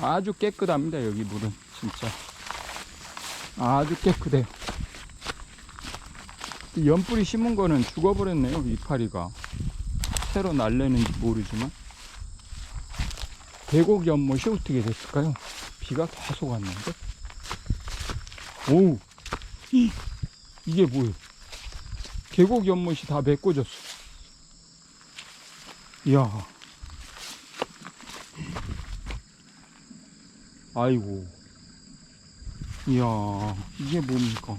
아주 깨끗합니다 여기 물은. 진짜. 아주 깨끗해요. 이 연뿌리 심은 거는 죽어버렸네요 이파리가. 새로 날래는지 모르지만. 계곡 연못이 어떻게 됐을까요? 비가 계속 왔는데? 오우! 이, 이게 뭐예요? 계곡 연못이 다 메꿔졌어. 이야 아이고. 이야 이게 뭡니까?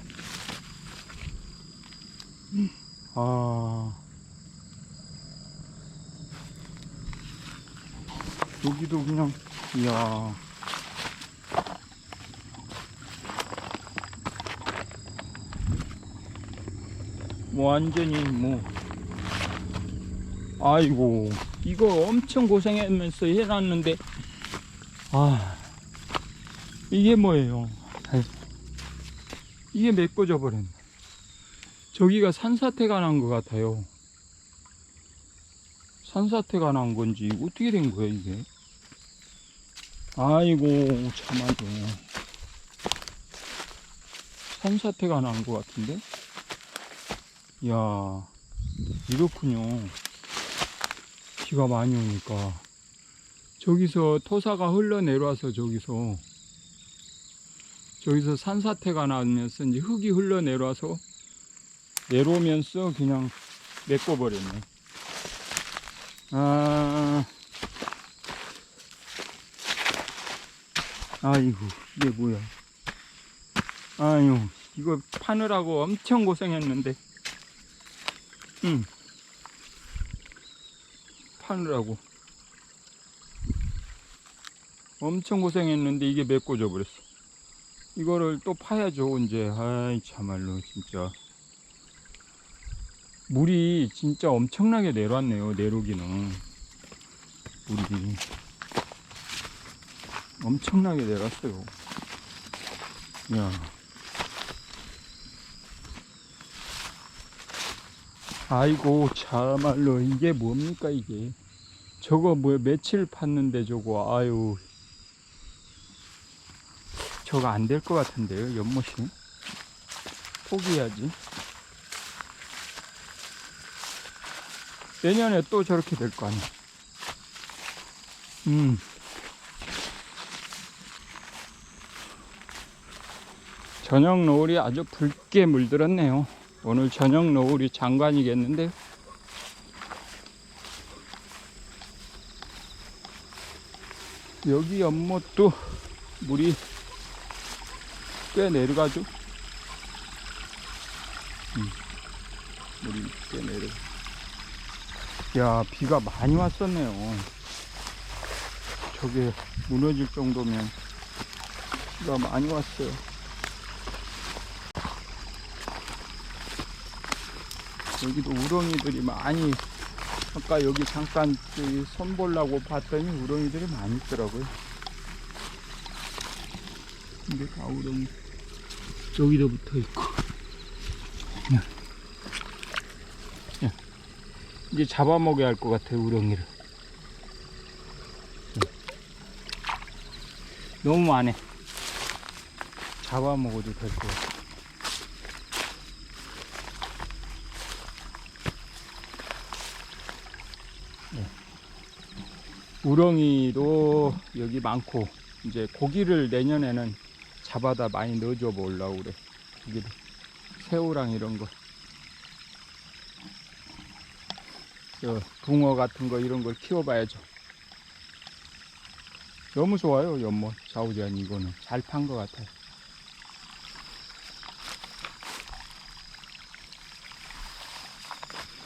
아. 여기도 그냥 이야. 뭐 완전히 뭐 아이고. 이거 엄청 고생하면서 해놨는데 아 이게 뭐예요? 이게 메꿔져 버렸네 저기가 산사태가 난 것 같아요. 산사태가 난 건지 어떻게 된 거예요 이게? 아이고 참아요 산사태가 난 것 같은데? 이야 이렇군요. 비가 많이 오니까. 저기서 토사가 흘러내려와서 저기서 저기서 산사태가 나면서 이제 흙이 흘러내려와서 내려오면서 그냥 메꿔버렸네. 아 아이고 이게 뭐야. 아유 이거 파느라고 엄청 고생했는데. 응. 파느라고. 엄청 고생했는데 이게 메꿔져 버렸어 이거를 또 파야죠 이제. 아이 참말로 진짜. 물이 진짜 엄청나게 내려왔네요 내려오기는. 물이. 엄청나게 내려왔어요. 야. 아이고 참말로 이게 뭡니까 이게? 저거 뭐 며칠 팠는데 저거? 아유 저거 안 될 것 같은데요 연못이. 포기해야지. 내년에 또 저렇게 될 거 아니야. 음. 저녁 노을이 아주 붉게 물들었네요. 오늘 저녁 노을이 장관이겠는데요 여기 연못도 물이 꽤 내려가죠. 음, 물이 꽤 내려. 야 비가 많이 왔었네요. 저게 무너질 정도면 비가 많이 왔어요. 여기도 우렁이들이 많이 아까 여기 잠깐 저기 손 보려고 봤더니 우렁이들이 많이 있더라고요. 근데 다 우렁이 여기도 붙어 있고. 야. 야. 이제 잡아먹어야 할 것 같아 우렁이를. 너무 많네. 잡아먹어도 될 것 같아. 우렁이도 여기 많고 이제 고기를 내년에는 잡아다 많이 넣어줘 보려고 그래. 고기를 새우랑 이런 거. 저 붕어 같은 거 이런 걸 키워봐야죠. 너무 좋아요 연못. 좌우지간 이거는. 잘 판 것 같아요.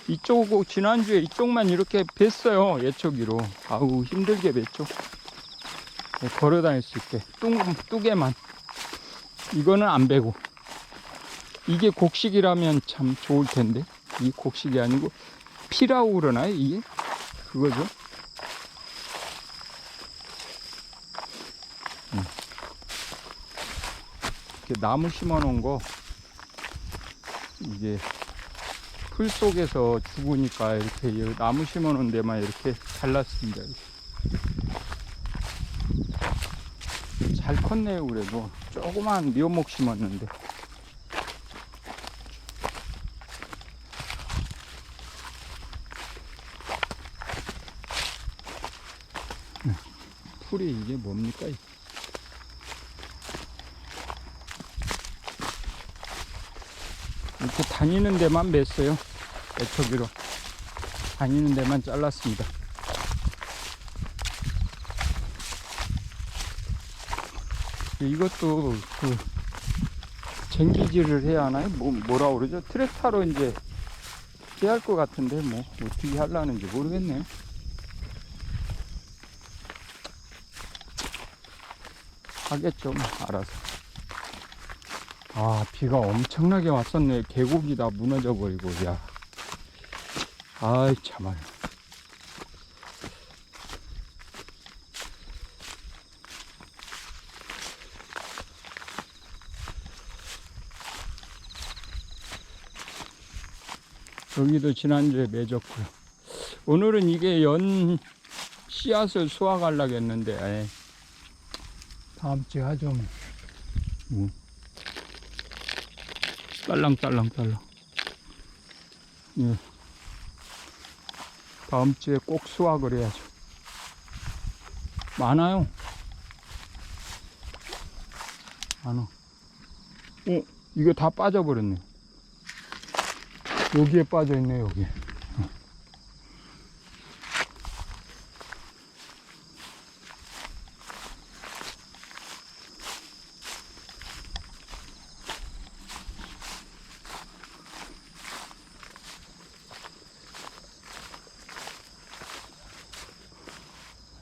이쪽 지난주에 이쪽만 이렇게 뱄어요 예초기로. 아우 힘들게 뱄죠. 네, 걸어 다닐 수 있게. 뚱, 뚜개만 이거는 안 베고 이게 곡식이라면 참 좋을 텐데 이 곡식이 아니고 피라고 그러나요 이게 그거죠 음. 이렇게 나무 심어 놓은 거 이게 풀 속에서 죽으니까 이렇게 나무 심어 놓은 데만 이렇게 잘랐습니다. 잘 컸네요 그래도. 조그만 미원목 심었는데. 네, 풀이 이게 뭡니까? 이렇게 다니는 데만 맸어요. 애초기로. 다니는 데만 잘랐습니다 이것도 그 쟁기질을 해야 하나요? 뭐, 뭐라 그러죠? 트랙터로 이제 해야 할 것 같은데 뭐 어떻게 하려는지 모르겠네요. 하겠죠, 뭐 알아서. 아 비가 엄청나게 왔었네. 계곡이 다 무너져 버리고 야. 아이 참아요. 여기도 지난주에 맺었고요. 오늘은 이게 연 씨앗을 수확하려고 했는데, 에이, 다음 주에 하죠. 뭐. 뭐. 딸랑딸랑딸랑. 예. 다음 주에 꼭 수확을 해야죠. 많아요. 많아. 어, 이거 다 빠져버렸네. 여기에 빠져 있네 여기.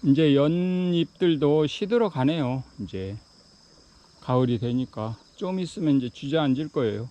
이제 연잎들도 시들어 가네요. 이제 가을이 되니까 좀 있으면 이제 주저앉을 거예요.